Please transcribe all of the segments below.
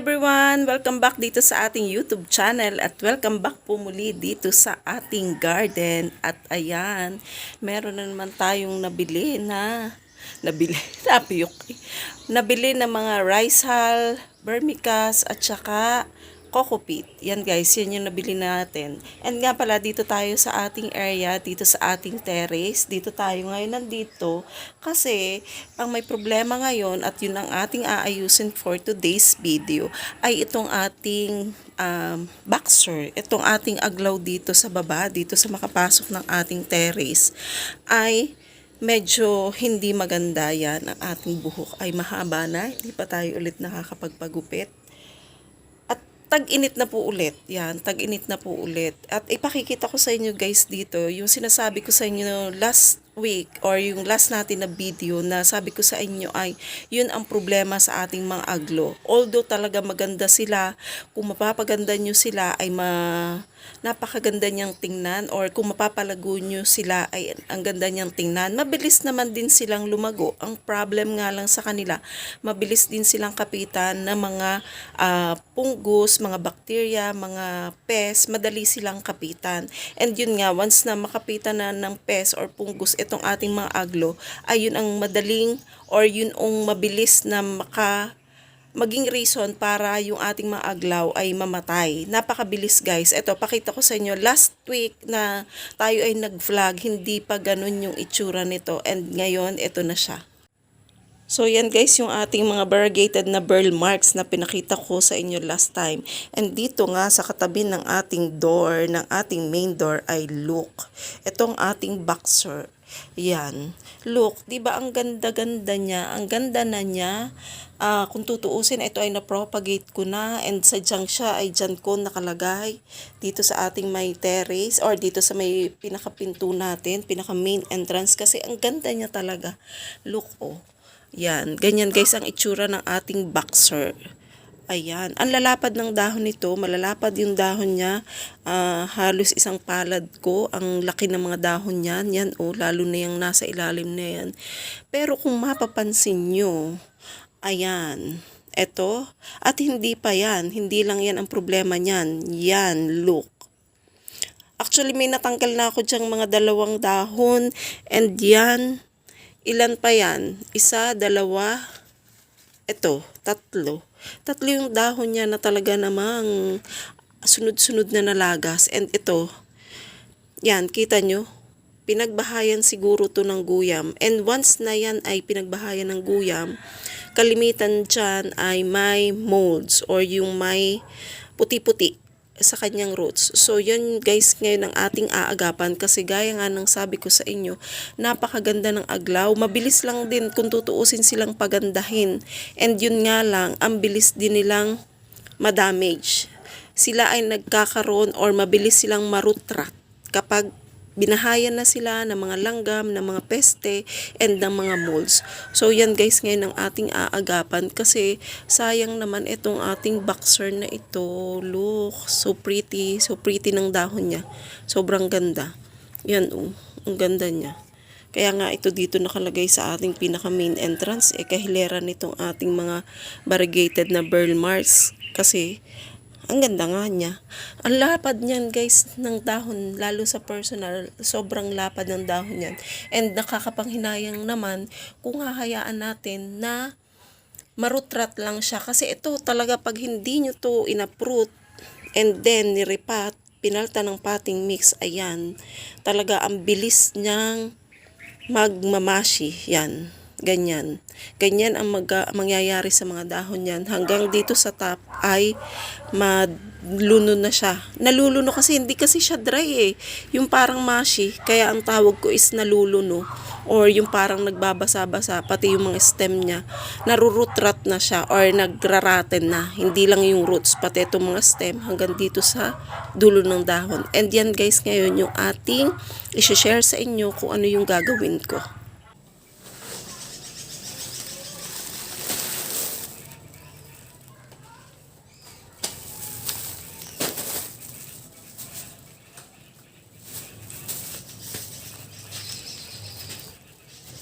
everyone! Welcome back dito sa ating YouTube channel at welcome back po muli dito sa ating garden. At ayan, meron na naman tayong nabili na nabili, napiyok. Nabili na mga rice hull, vermicast at saka coco peat. Yan guys, yan yung nabili natin. And nga pala, dito tayo sa ating area, dito sa ating terrace. Dito tayo ngayon nandito. Kasi, ang may problema ngayon at yun ang ating aayusin for today's video ay itong ating um, boxer. Itong ating aglaw dito sa baba, dito sa makapasok ng ating terrace ay medyo hindi maganda yan. Ang ating buhok ay mahaba na. Hindi pa tayo ulit nakakapagpagupit tag-init na po ulit. Yan, tag-init na po ulit. At ipakikita ko sa inyo guys dito, yung sinasabi ko sa inyo last week or yung last natin na video na sabi ko sa inyo ay yun ang problema sa ating mga aglo. Although talaga maganda sila, kung mapapaganda nyo sila ay ma napakaganda niyang tingnan or kung mapapalago nyo sila ay ang ganda niyang tingnan. Mabilis naman din silang lumago. Ang problem nga lang sa kanila, mabilis din silang kapitan ng mga uh, punggus, mga bakterya, mga pest, madali silang kapitan. And yun nga, once na makapitan na ng pest or punggus itong ating mga aglo, ay yun ang madaling or yun ang mabilis na maka maging reason para yung ating mga aglaw ay mamatay. Napakabilis guys. Ito, pakita ko sa inyo. Last week na tayo ay nag-vlog, hindi pa ganun yung itsura nito. And ngayon, ito na siya. So yan guys yung ating mga variegated na burl marks na pinakita ko sa inyo last time. And dito nga sa katabi ng ating door, ng ating main door ay look. Itong ating boxer. Yan. Look, 'di ba ang ganda-ganda niya? Ang ganda na niya. Uh, kung tutuusin, ito ay na-propagate ko na and sadyang siya ay dyan ko nakalagay dito sa ating may terrace or dito sa may pinakapinto natin, pinaka main entrance kasi ang ganda niya talaga. Look oh. Yan, ganyan guys ang itsura ng ating boxer. Ayan. Ang lalapad ng dahon nito, malalapad yung dahon niya. Uh, halos isang palad ko. Ang laki ng mga dahon niyan. Yan, oh, lalo na yung nasa ilalim na yan. Pero kung mapapansin nyo, ayan, eto, at hindi pa yan. Hindi lang yan ang problema niyan. Yan, look. Actually, may natanggal na ako diyang mga dalawang dahon. And yan, ilan pa yan? Isa, dalawa, eto, tatlo tatlo yung dahon niya na talaga namang sunod-sunod na nalagas. And ito, yan, kita nyo, pinagbahayan siguro to ng guyam. And once na yan ay pinagbahayan ng guyam, kalimitan dyan ay may molds or yung may puti-puti sa kanyang roots. So, yun guys ngayon ang ating aagapan kasi gaya nga ng sabi ko sa inyo, napakaganda ng aglaw. Mabilis lang din kung tutuusin silang pagandahin. And yun nga lang, ang bilis din nilang madamage. Sila ay nagkakaroon or mabilis silang marutrat kapag binahayan na sila ng mga langgam, ng mga peste, and ng mga molds. So yan guys ngayon ang ating aagapan kasi sayang naman itong ating boxer na ito. Look, so pretty, so pretty ng dahon niya. Sobrang ganda. Yan oh, ang ganda niya. Kaya nga ito dito nakalagay sa ating pinaka main entrance, eh kahilera nitong ating mga variegated na burl marks. Kasi ang ganda nga niya. Ang lapad niyan guys ng dahon, lalo sa personal, sobrang lapad ng dahon niyan. And nakakapanghinayang naman kung hahayaan natin na marutrat lang siya. Kasi ito talaga pag hindi nyo to inaprut and then niripat, pinalta ng pating mix, ayan, talaga ang bilis niyang magmamashi. Yan Ganyan. Ganyan ang mag, mangyayari sa mga dahon yan. Hanggang dito sa top ay maluno na siya. Naluluno kasi hindi kasi siya dry eh. Yung parang mashi. Kaya ang tawag ko is naluluno. Or yung parang nagbabasa-basa. Pati yung mga stem niya. Narurutrat na siya. Or nagraraten na. Hindi lang yung roots. Pati itong mga stem. Hanggang dito sa dulo ng dahon. And yan guys ngayon yung ating isi-share sa inyo kung ano yung gagawin ko.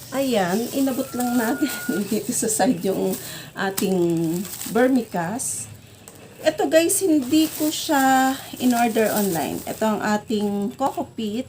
Ayan, inabot lang natin dito sa side yung ating vermicast. Ito guys, hindi ko siya in-order online. Ito ang ating coco peat.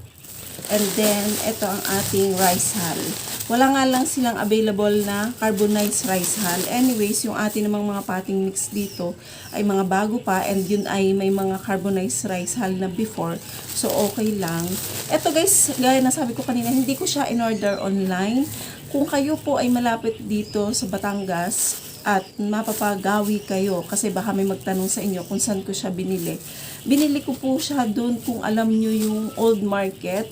And then, ito ang ating rice hull. Wala nga lang silang available na carbonized rice hull. Anyways, yung ating namang mga potting mix dito ay mga bago pa and yun ay may mga carbonized rice hull na before. So, okay lang. Ito guys, gaya na sabi ko kanina, hindi ko siya in-order online. Kung kayo po ay malapit dito sa Batangas, at mapapagawi kayo kasi baka may magtanong sa inyo kung saan ko siya binili. Binili ko po siya doon kung alam nyo yung old market.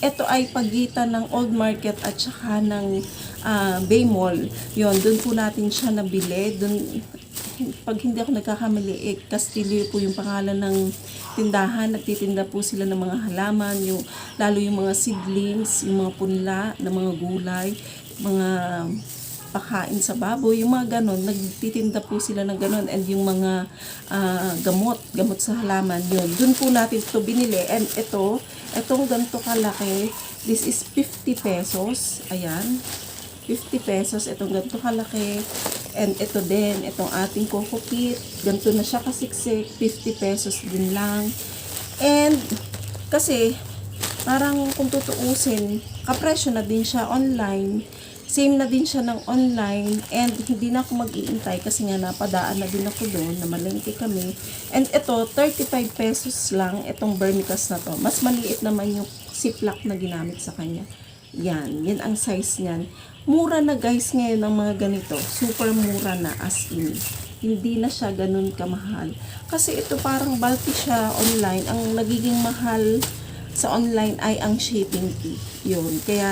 Ito ay pagitan ng old market at saka ng ah, Bay Mall. Yun, doon po natin siya nabili. Doon, pag hindi ako nagkakamali, eh, Castillo po yung pangalan ng tindahan. Nagtitinda po sila ng mga halaman, yung, lalo yung mga seedlings, yung mga punla, ng mga gulay, mga pakain sa baboy, yung mga ganon, nagtitinda po sila ng ganon. And yung mga ah, gamot, gamot sa halaman, yun. Doon po natin ito binili. And ito, itong ganito kalaki, this is 50 pesos, ayan, 50 pesos, itong ganito kalaki, and ito din, itong ating coco peat, ganito na siya kasiksik, 50 pesos din lang, and kasi, parang kung tutuusin, kapresyo na din siya online, same na din siya ng online and hindi na ako mag-iintay kasi nga napadaan na din ako doon na malengke kami. And ito 35 pesos lang itong vermicast na to. Mas maliit naman yung ziplock na ginamit sa kanya. Yan, yan ang size niyan. Mura na guys ngayon ng mga ganito. Super mura na as in. Hindi na siya ganun kamahal. Kasi ito parang bulky siya online. Ang nagiging mahal sa online ay ang shipping fee. Yun, kaya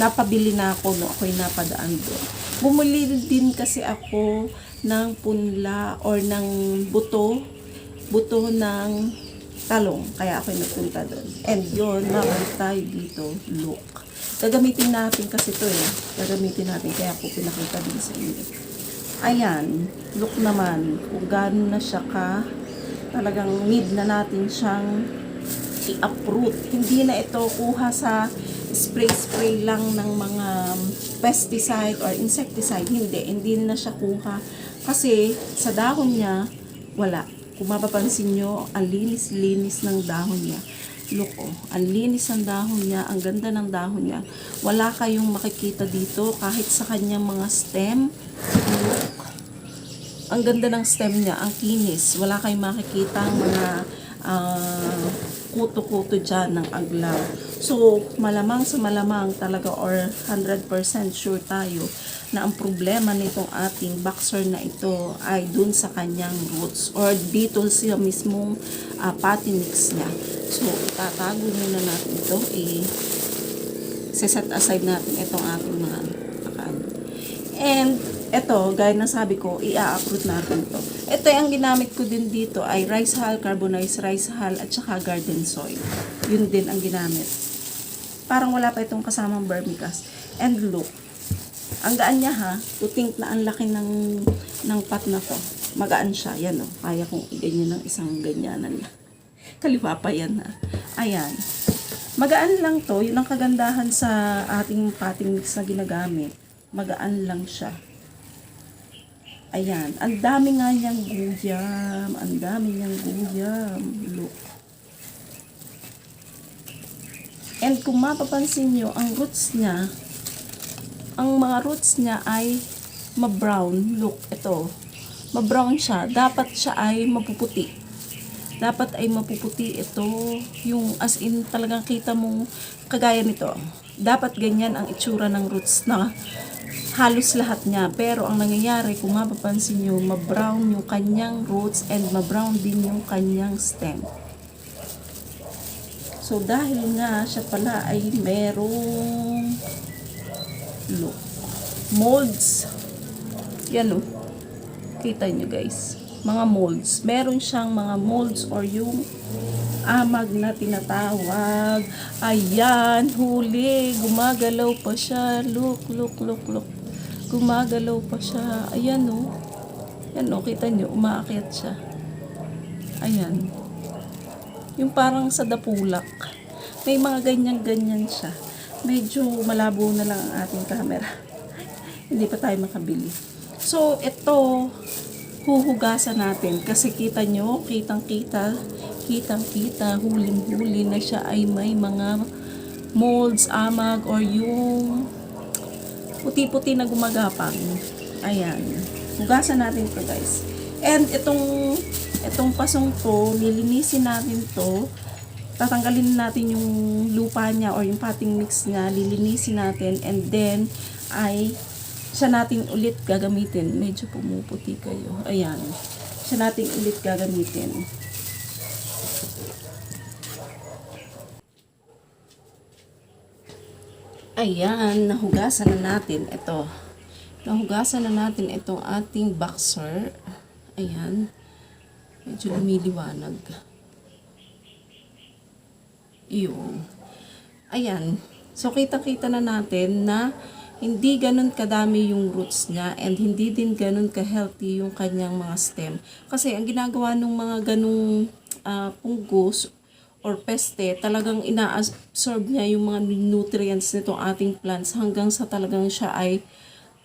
napabili na ako no ako'y napadaan doon. Bumili din kasi ako ng punla or ng buto, buto ng talong. Kaya ako'y nagpunta doon. And yun, mabalik tayo dito, look. Gagamitin natin kasi to eh. Gagamitin natin, kaya ako pinakita din sa inyo. Ayan, look naman, kung gaano na siya ka, talagang need na natin siyang i-uproot. Hindi na ito kuha sa spray-spray lang ng mga pesticide or insecticide. Hindi. Hindi na siya kuha. Kasi sa dahon niya, wala. Kung mapapansin nyo, ang linis-linis ng dahon niya. Look, oh, ang linis ng dahon niya, ang ganda ng dahon niya. Wala kayong makikita dito kahit sa kanyang mga stem. Look, ang ganda ng stem niya, ang kinis. Wala kayong makikita mga ah, kuto-kuto dyan ng aglaw. So, malamang sa malamang talaga or 100% sure tayo na ang problema nitong ating boxer na ito ay dun sa kanyang roots or dito sa mismong uh, potting mix niya. So, itatago muna natin ito. I- set aside natin itong ating mga akaan. And ito, gaya ng sabi ko, i-uproot natin to. Ito ang ginamit ko din dito ay rice hull, carbonized rice hull, at saka garden soil. Yun din ang ginamit. Parang wala pa itong kasamang vermicast. And look, ang gaan niya ha, to think na ang laki ng, ng pot na to. Magaan siya, yan o. Kaya kong iganyan ng isang ganyanan. Kaliwa pa yan ha. Ayan. Magaan lang to, yun ang kagandahan sa ating potting mix na ginagamit. Magaan lang siya. Ayan, ang dami nga niyang guyam, ang dami niyang guyam. Look. And kung mapapansin nyo, ang roots niya, ang mga roots niya ay ma-brown. Look, ito. Ma-brown siya. Dapat siya ay mapuputi. Dapat ay mapuputi ito. Yung as in talagang kita mong kagaya nito. Dapat ganyan ang itsura ng roots na halos lahat niya. Pero ang nangyayari, kung mapapansin nyo, ma-brown yung kanyang roots and ma-brown din yung kanyang stem. So, dahil nga siya pala ay merong look, molds. Yan o. Kita nyo guys. Mga molds. Meron siyang mga molds or yung amag na tinatawag. Ayan, huli. Gumagalaw pa siya. Look, look, look, look. Gumagalaw pa siya. Ayan o. Yan o, kita nyo. Umaakyat siya. Ayan. Yung parang sa dapulak. May mga ganyan-ganyan siya. Medyo malabo na lang ang ating camera. Hindi pa tayo makabili. So, ito, huhugasan natin. Kasi kita nyo, kitang-kita, kitang-kita, huling-huli na siya ay may mga molds, amag, or yung puti-puti na gumagapang. Ayan. Hugasan natin to guys. And itong itong pasong to, lilinisin natin to. Tatanggalin natin yung lupa niya or yung potting mix niya, lilinisin natin and then ay siya natin ulit gagamitin. Medyo pumuputi kayo. Ayan. Siya natin ulit gagamitin. Ayan, nahugasan na natin ito. Nahugasan na natin itong ating boxer. Ayan. Medyo lumiliwanag. Yun. Ayan. So, kita-kita na natin na hindi ganun kadami yung roots niya and hindi din ganun ka-healthy yung kanyang mga stem. Kasi ang ginagawa ng mga ganung ah, punggos or peste, talagang ina-absorb niya yung mga nutrients nitong ating plants hanggang sa talagang siya ay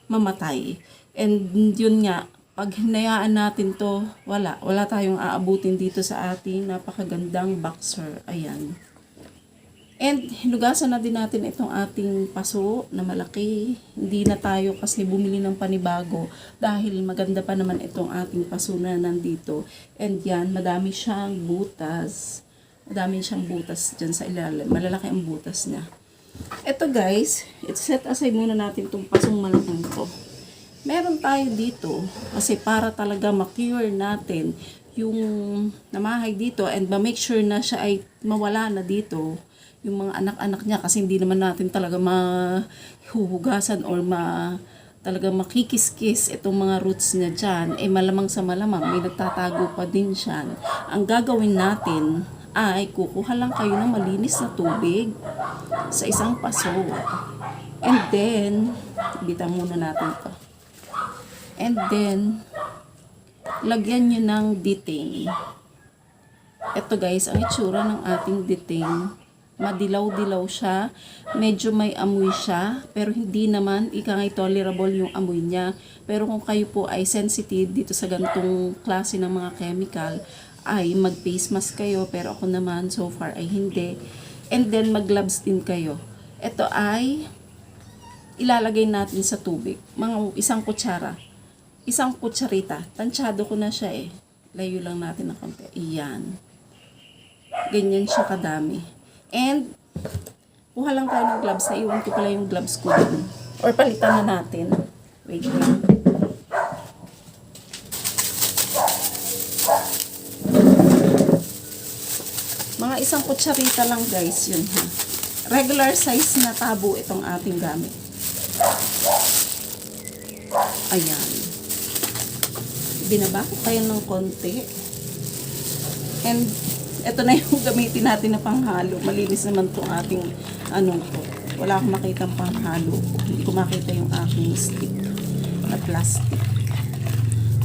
mamatay. And yun nga, pag hinayaan natin to, wala. Wala tayong aabutin dito sa ating napakagandang boxer. Ayan. And hinugasan na din natin itong ating paso na malaki. Hindi na tayo kasi bumili ng panibago dahil maganda pa naman itong ating paso na nandito. And yan, madami siyang butas. Madami siyang butas dyan sa ilalim. Malalaki ang butas niya. Ito guys, it's set aside muna natin itong pasong malaking to. Meron tayo dito kasi para talaga ma-cure natin yung namahay dito and ma-make sure na siya ay mawala na dito yung mga anak-anak niya kasi hindi naman natin talaga mahuhugasan or ma talaga makikiskis itong mga roots niya dyan, eh malamang sa malamang may nagtatago pa din siya. Ang gagawin natin ay kukuha lang kayo ng malinis na tubig sa isang paso. And then, bitan muna natin to. And then, lagyan nyo ng detain. Ito guys, ang itsura ng ating detain. Madilaw-dilaw siya. Medyo may amoy siya. Pero hindi naman, ikangay tolerable yung amoy niya. Pero kung kayo po ay sensitive dito sa ganitong klase ng mga chemical, ay mag-face mask kayo. Pero ako naman, so far ay hindi. And then, mag-gloves din kayo. Ito ay ilalagay natin sa tubig. Mga isang kutsara. Isang kutsarita. Tansyado ko na siya eh. Layo lang natin ng konti. Iyan. Ganyan siya kadami. And, kuha lang tayo ng gloves. Naiwan ko pala yung gloves ko dun. Or palitan na natin. Wait lang. Mga isang kutsarita lang guys yun ha. Regular size na tabo itong ating gamit. Ayan. Binaba ko kayo ng konti. And ito na yung gamitin natin na panghalo. Malinis naman itong ating ano to. Wala akong makita panghalo. Hindi ko makita yung aking stick na plastic.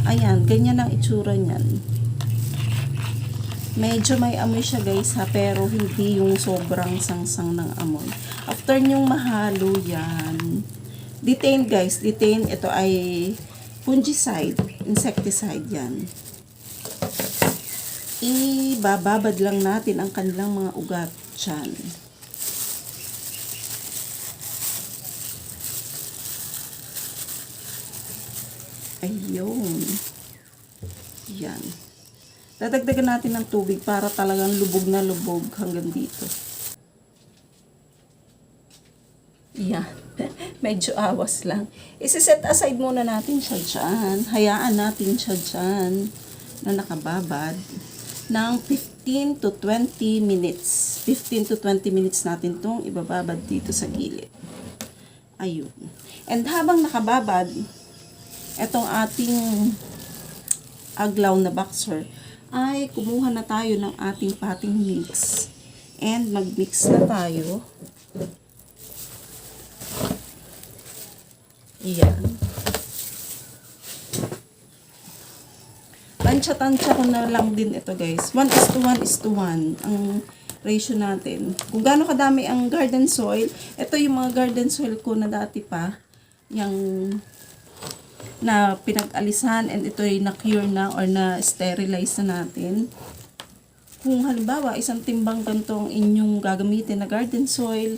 Ayan, ganyan ang itsura niyan. Medyo may amoy siya guys ha, pero hindi yung sobrang sangsang ng amoy. After nyong mahalo yan, detain guys, detain, ito ay fungicide, insecticide yan. Ibababad lang natin ang kanilang mga ugat dyan. Ayun. Yan. Dadagdagan natin ng tubig para talagang lubog na lubog hanggang dito. Yan. Medyo awas lang. Isi-set aside muna natin siya dyan. Hayaan natin siya dyan na nakababad ng 15 to 20 minutes. 15 to 20 minutes natin tong ibababad dito sa gilid. Ayun. And habang nakababad, etong ating aglaw na boxer, ay kumuha na tayo ng ating pating mix. And mag-mix na tayo. Iyan. Tansya-tansya ko na lang din ito guys. 1 is to 1 is to 1 ang ratio natin. Kung gaano kadami ang garden soil, ito yung mga garden soil ko na dati pa. Yung na pinag-alisan and ito ay na-cure na or na-sterilize na natin. Kung halimbawa, isang timbang ganito ang inyong gagamitin na garden soil,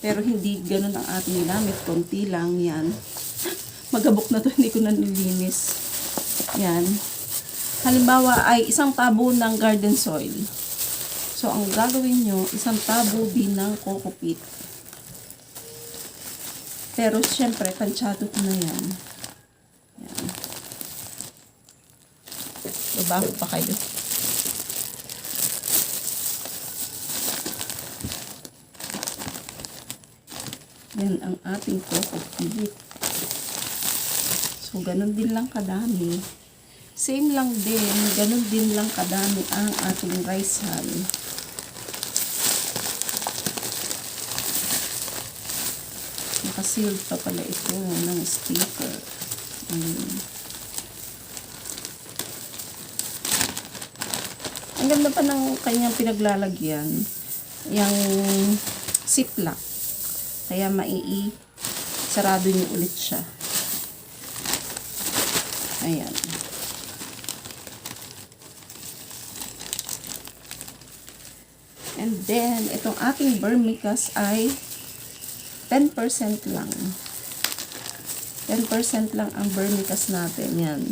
pero hindi ganun ang ating ginamit, konti lang yan. Magabok na to, hindi ko na nilinis. Yan. Halimbawa ay isang tabo ng garden soil. So, ang gagawin nyo, isang tabo din ng coco peat. Pero, syempre, tansyado ko na yan. Yan. Babaho pa kayo. Yan ang ating coco peat. So, ganun din lang kadami. Same lang din, ganun din lang kadami ang ating rice hull. Nakasealed pa pala ito ng sticker. Ayun. Ang ganda pa ng kanyang pinaglalagyan. Yung ziplock. Kaya maii sarado niyo ulit siya. Ayan. And then, itong ating vermicast ay 10% lang. 10% lang ang vermicast natin. Yan.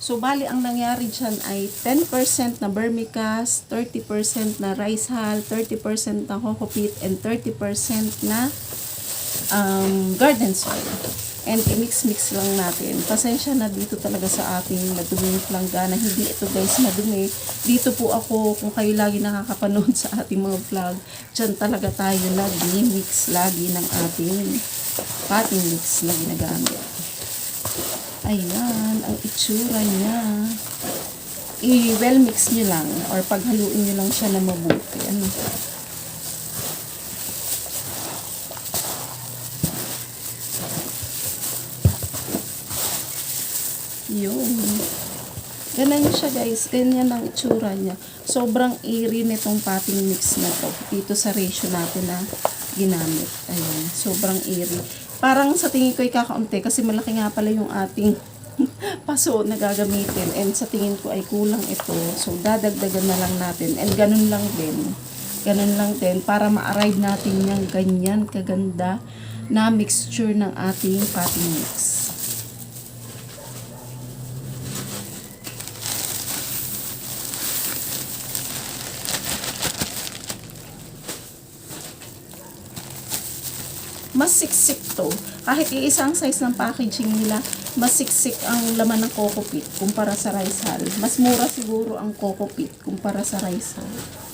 So, bali ang nangyari dyan ay 10% na vermicast, 30% na rice hull, 30% na coco peat, and 30% na um, garden soil. And i-mix-mix lang natin. Pasensya na dito talaga sa ating maduming planggana. Hindi ito guys madumi. Dito po ako, kung kayo lagi nakakapanood sa ating mga vlog, dyan talaga tayo nag-mix lagi ng ating potting mix na ginagamit. Ayan, ang itsura niya. I-well mix nyo lang or paghaluin nyo lang siya na mabuti. Ano? Yun. Ganyan siya guys. Ganyan ang itsura niya. Sobrang eerie nitong potting mix na to. Dito sa ratio natin na ginamit. Ayan. Sobrang eerie. Parang sa tingin ko ay kakaunti kasi malaki nga pala yung ating paso na gagamitin. And sa tingin ko ay kulang ito. So dadagdagan na lang natin. And ganun lang din. Ganun lang din para ma-arrive natin yung ganyan kaganda na mixture ng ating potting mix. Mas siksik to. Kahit iisang size ng packaging nila, mas siksik ang laman ng coco peat kumpara sa rice hull. Mas mura siguro ang coco peat kumpara sa rice hull.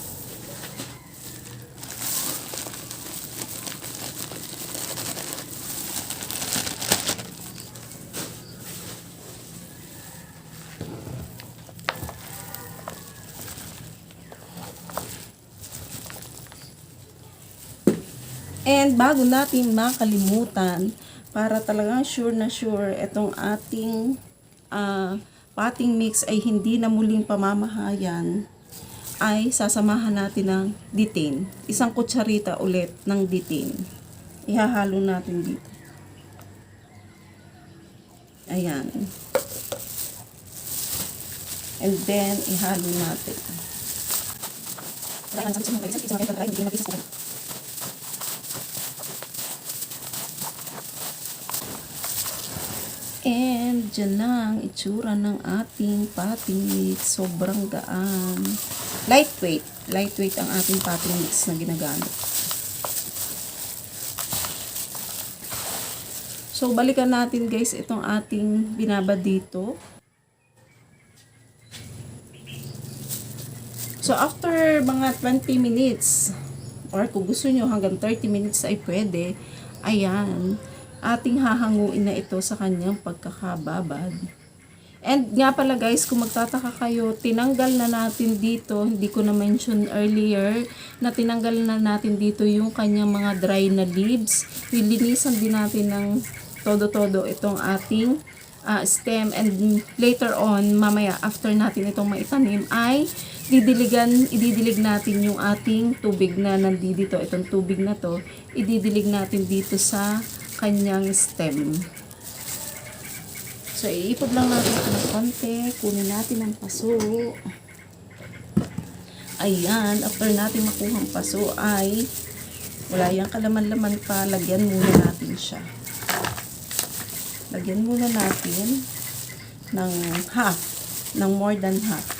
And bago natin makalimutan, para talagang sure na sure itong ating ah, potting mix ay hindi na muling pamamahayan, ay sasamahan natin ng ditin. Isang kutsarita ulit ng ditin. Ihahalo natin dito. Ayan. And then, ihalo natin. And dyan na ang itsura ng ating potting mix. Sobrang gaan. Lightweight. Lightweight ang ating potting mix na ginagamit. So, balikan natin guys itong ating binaba dito. So, after mga 20 minutes, or kung gusto nyo hanggang 30 minutes ay pwede, ayan, ating hahanguin na ito sa kanyang pagkakababad. And nga pala guys, kung magtataka kayo, tinanggal na natin dito, hindi ko na mention earlier, na tinanggal na natin dito yung kanyang mga dry na leaves. Nilinisan din natin ng todo-todo itong ating ah, stem and later on, mamaya after natin itong maitanim ay didiligan, ididilig natin yung ating tubig na nandito, itong tubig na to, ididilig natin dito sa kanyang stem. So, iipod lang natin ito ng konti. Kunin natin ang paso. Ayan, after natin makuha ang paso ay wala yung kalaman-laman pa. Lagyan muna natin siya. Lagyan muna natin ng half, ng more than half.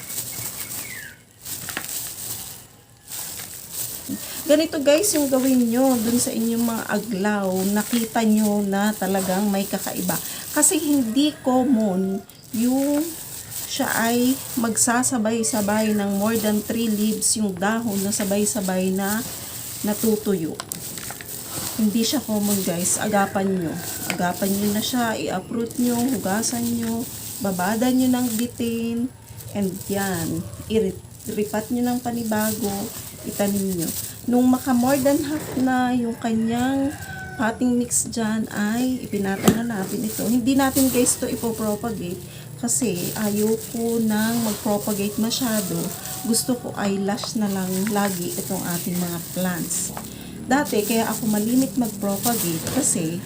Ganito guys yung gawin nyo dun sa inyong mga aglaw. Nakita nyo na talagang may kakaiba. Kasi hindi common yung siya ay magsasabay-sabay ng more than 3 leaves yung dahon na sabay-sabay na natutuyo. Hindi siya common guys. Agapan nyo. Agapan nyo na siya. I-uproot nyo. Hugasan nyo. Babadan nyo ng bitin. And yan. I-ripat nyo ng panibago. Itanim nyo. Nung maka more than half na yung kanyang potting mix dyan ay ipinatan na natin ito. Hindi natin guys to ipopropagate kasi ayoko nang mag-propagate masyado. Gusto ko ay lush na lang lagi itong ating mga plants. Dati, kaya ako malimit mag-propagate kasi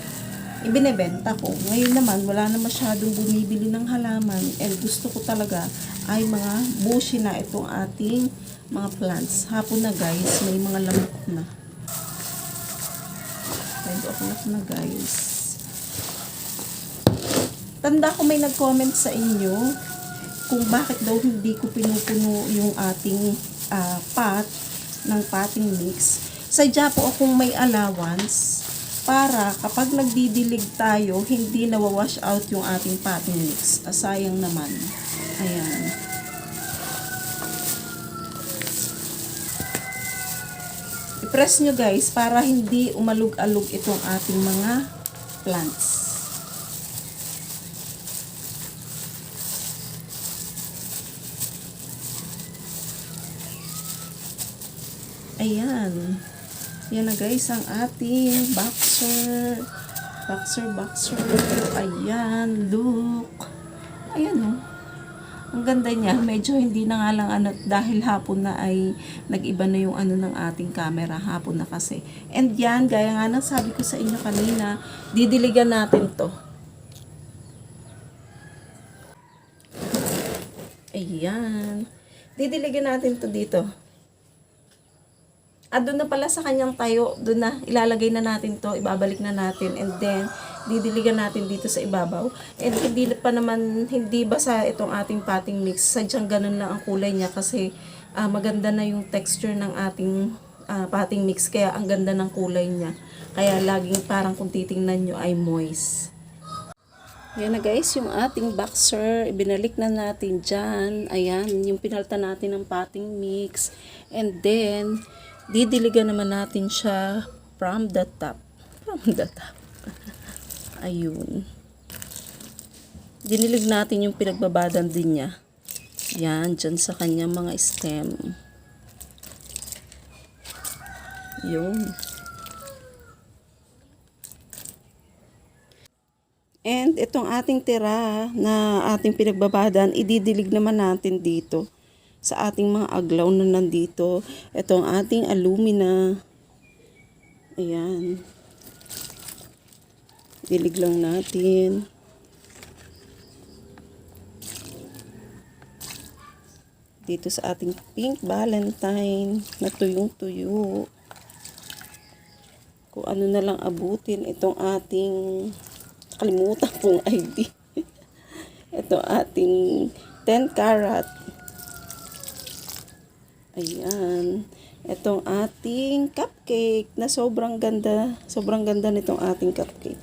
ibinebenta ko. Ngayon naman, wala na masyadong bumibili ng halaman and gusto ko talaga ay mga bushy na itong ating mga plants. Hapon na guys, may mga lamok na. Of lamok na guys. Tanda ko may nag-comment sa inyo kung bakit daw hindi ko pinupuno yung ating ah, pot ng potting mix. Sadya po akong may allowance para kapag nagdidilig tayo, hindi nawawash out yung ating potting mix. Ah, sayang naman. Ayan. I-press nyo guys para hindi umalog-alog itong ating mga plants. Ayan. Yan na guys ang ating boxer. Boxer, boxer. Ayan, look. Ayan oh. Ang ganda niya. Medyo hindi na nga lang ano, dahil hapon na ay nag-iba na yung ano ng ating camera. Hapon na kasi. And yan, gaya nga ng sabi ko sa inyo kanina, didiligan natin to. Ayan. Didiligan natin to dito. At doon na pala sa kanyang tayo, doon na ilalagay na natin to, ibabalik na natin and then didiligan natin dito sa ibabaw. And hindi pa naman, hindi basa itong ating potting mix, sadyang ganun lang ang kulay niya kasi ah, maganda na yung texture ng ating ah, potting mix kaya ang ganda ng kulay niya. Kaya laging parang kung titingnan nyo ay moist. Yan na guys, yung ating boxer, ibinalik na natin dyan. Ayan, yung pinalta natin ng potting mix. And then, didiligan naman natin siya from the top. From the top. Ayun. Dinilig natin yung pinagbabadan din niya. Yan, dyan sa kanyang mga stem. Yun. And itong ating tira na ating pinagbabadan, ididilig naman natin dito sa ating mga aglaw na nandito. Itong ating alumina. Ayan. Dilig lang natin. Dito sa ating pink valentine na tuyong-tuyo. Kung ano na lang abutin itong ating kalimutan pong ID. Ito ating 10 carat. Ayan. Itong ating cupcake na sobrang ganda. Sobrang ganda nitong ating cupcake.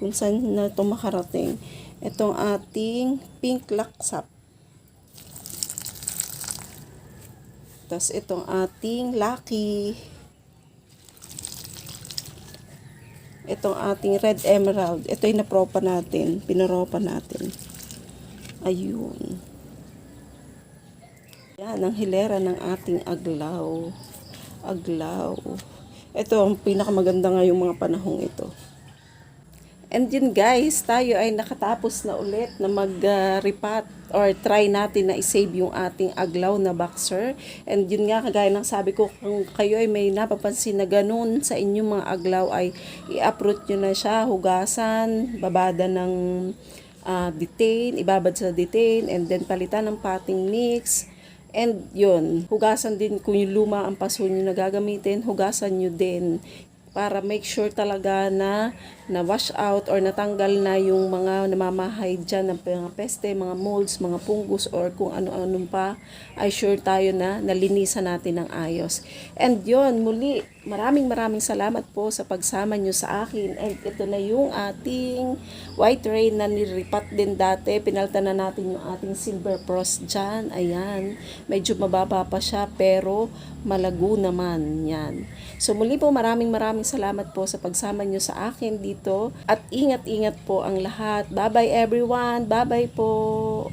Kung saan na ito makarating. Itong ating pink laksap. Tapos itong ating lucky. Itong ating red emerald. Ito yung napropa natin. Pinaropa natin. Ayun. Yan, ang hilera ng ating aglaw. Aglaw. Ito ang pinakamaganda ngayong mga panahong ito. And yun guys, tayo ay nakatapos na ulit na mag-repat or try natin na isave yung ating aglaw na boxer. And yun nga, kagaya ng sabi ko, kung kayo ay may napapansin na ganun sa inyong mga aglaw ay i-uproot nyo na siya, hugasan, babada ng ah, detain, ibabad sa detain, and then palitan ng potting mix. And yun, hugasan din kung yung luma ang paso nyo na gagamitin, hugasan nyo din para make sure talaga na na wash out or natanggal na yung mga namamahay dyan ng mga peste, mga molds, mga fungus or kung ano-ano pa ay sure tayo na nalinisan natin ng ayos. And yon muli, maraming maraming salamat po sa pagsama nyo sa akin. And ito na yung ating white rain na niripat din dati. Pinalta na natin yung ating silver frost dyan. Ayan, medyo mababa pa siya pero malago naman yan. So muli po maraming maraming salamat po sa pagsama nyo sa akin dito at ingat-ingat po ang lahat. Bye-bye everyone. Bye-bye po.